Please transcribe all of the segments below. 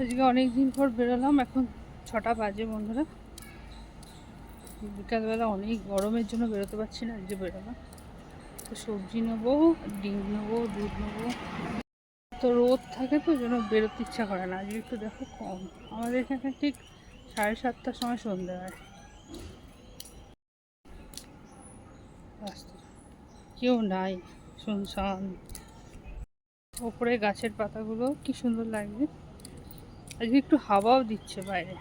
আজকে অনেক দিন পর বেরোলাম, এখন ছটা বাজে বন্ধুরা। বিকালবেলা অনেক গরমের জন্য বেরোতে পারছি না আজকে বেরোলাম। তো সবজি নেব, ডিম নেব, দুধ নেব। তো রোদ থাকে তো জন্য বেরোতে ইচ্ছা করে না। আজকে একটু দেখো কম। আমাদের এখানে ঠিক সাড়ে সাতটার সময় সন্ধে হয়। রাস্তা কেউ নাই, শুনশান। ওপরে গাছের পাতাগুলো কি সুন্দর লাগছে। আজকে একটু হাওয়াও দিচ্ছে বাইরে।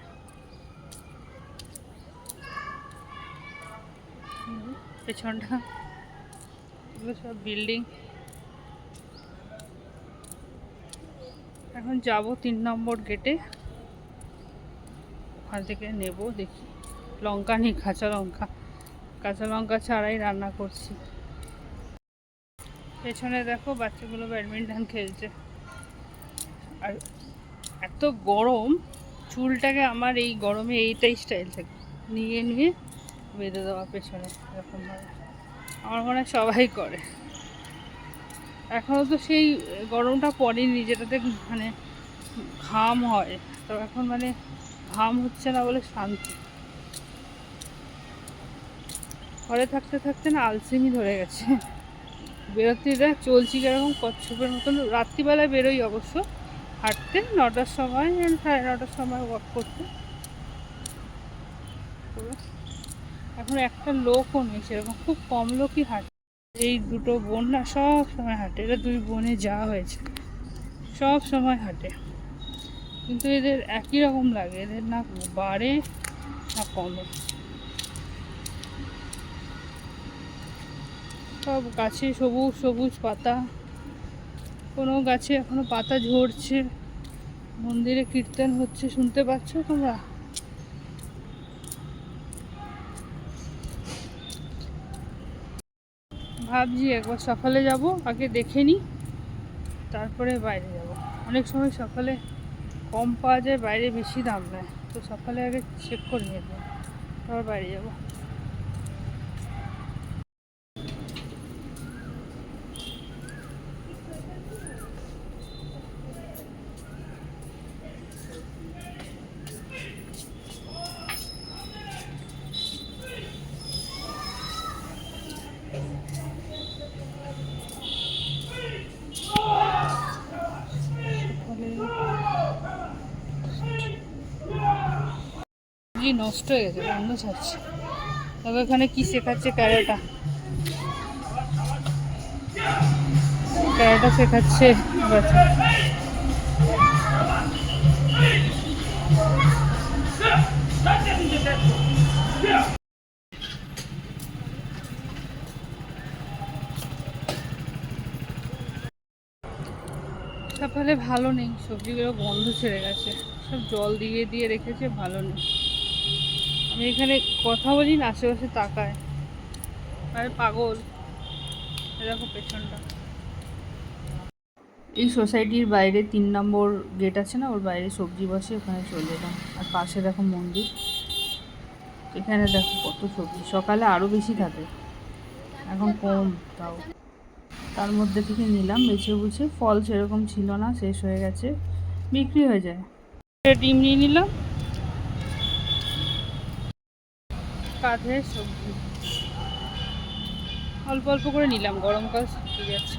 পেছনটা, এগুলো সব বিল্ডিং। এখন যাব তিন নম্বর গেটে। ওখান থেকে নেব, দেখি। লঙ্কা নেই, কাঁচা লঙ্কা। কাঁচা লঙ্কা ছাড়াই রান্না করছি। পেছনে দেখো, বাচ্চাগুলো ব্যাডমিন্টন খেলছে। আর এত গরম, চুলটাকে আমার এই গরমে এইটাই স্টাইল থাকে। নিয়ে নিয়ে বেঁধে দেওয়া পেছনে এরকমভাবে আমার মনে হয় সবাই করে। এখনও তো সেই গরমটা পড়েনি, যেটাতে মানে ঘাম হয়। তো এখন মানে ঘাম হচ্ছে না বলে শান্তি। ঘরে থাকতে থাকতে না আলসেমি ধরে গেছে। বেরোতে চলছি কীরকম কচ্ছপের মতন। রাত্রিবেলায় বেরোই অবশ্য। হাঁটতে নটার সময় সাড়ে নটার সময় ওয়াক করতে। এখন একটা লোকও নেই সেরকম, খুব কম লোকই হাঁটে। এই দুটো বোন না সব সময় হাঁটে এটা দুই বোনে যা হয়েছে, সব সময় হাঁটে। কিন্তু এদের একই রকম লাগে, এদের না বাড়ে, না কমে। সব গাছে সবুজ সবুজ পাতা। কোনো গাছে এখনও পাতা ঝরছে। মন্দিরে কীর্তন হচ্ছে, শুনতে পাচ্ছ তোমরা? ভাবছি একবার সকালে যাব, আগে দেখে নিই তারপরে বাইরে যাব। অনেক সময় সকালে কম পাওয়া যায়, বাইরে বেশি দাম নেয়। তো সকালে আগে চেক করে নিয়ে যাব তারপর বাইরে যাব। কি নষ্ট হয়ে গেছে গন্ধ ছাড়ছে। তবে ওখানে কি শেখাচ্ছে ক্যারেটা? ক্যারেটা শেখাচ্ছে বাচ্চা ভালো নেই, সবজিগুলো গন্ধ ছেড়ে গেছে। সব জল দিয়ে দিয়ে রেখেছে, ভালো নেই। এখানে কথা বলি না, আশেপাশে তাকায়। আরে পাগল। দেখো পেছনটা। এই সোসাইটির বাইরে তিন নম্বর গেট আছে না, ওর বাইরে সবজি বসে, ওখানে চলে এলাম। আর পাশে দেখো মন্দির। এখানে দেখো কত সবজি। সকালে আরও বেশি থাকে। এখন কম, তাও। তার মধ্যে থেকে নিলাম, বেছে বুঝে ফল সেরকম ছিল না, শেষ হয়ে গেছে। বিক্রি হয়ে যায়। ডিম নিয়ে নিলাম। কাঁধে সবজি অল্প অল্প করে নিলাম গরমকাল শুকিয়ে যাচ্ছে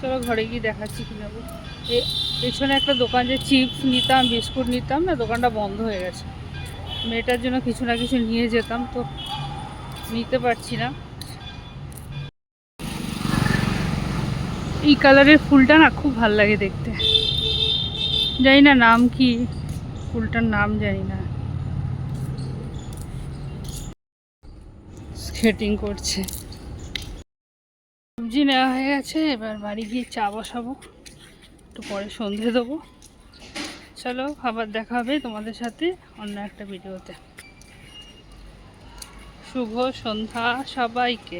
চলো ঘরে গিয়ে দেখাচ্ছি কি নেব। এ, পেছনে একটা দোকান যে চিপস নিতাম, বিস্কুট নিতাম, না দোকানটা বন্ধ হয়ে গেছে। মেয়েটার জন্য কিছু না কিছু নিয়ে যেতাম, তো নিতে পারছি না। এই কালারের ফুলটা না খুব ভালো লাগে দেখতে। জানি না নাম কি, ফুলটার নাম জানি না। স্কেটিং করছে। সবজি নেওয়া হয়ে গেছে, এবার বাড়ি গিয়ে চা বসাবো। একটু পরে সন্ধে দেবো। চলো, আবার দেখা হবে তোমাদের সাথে অন্য একটা ভিডিওতে। শুভ সন্ধ্যা সবাইকে।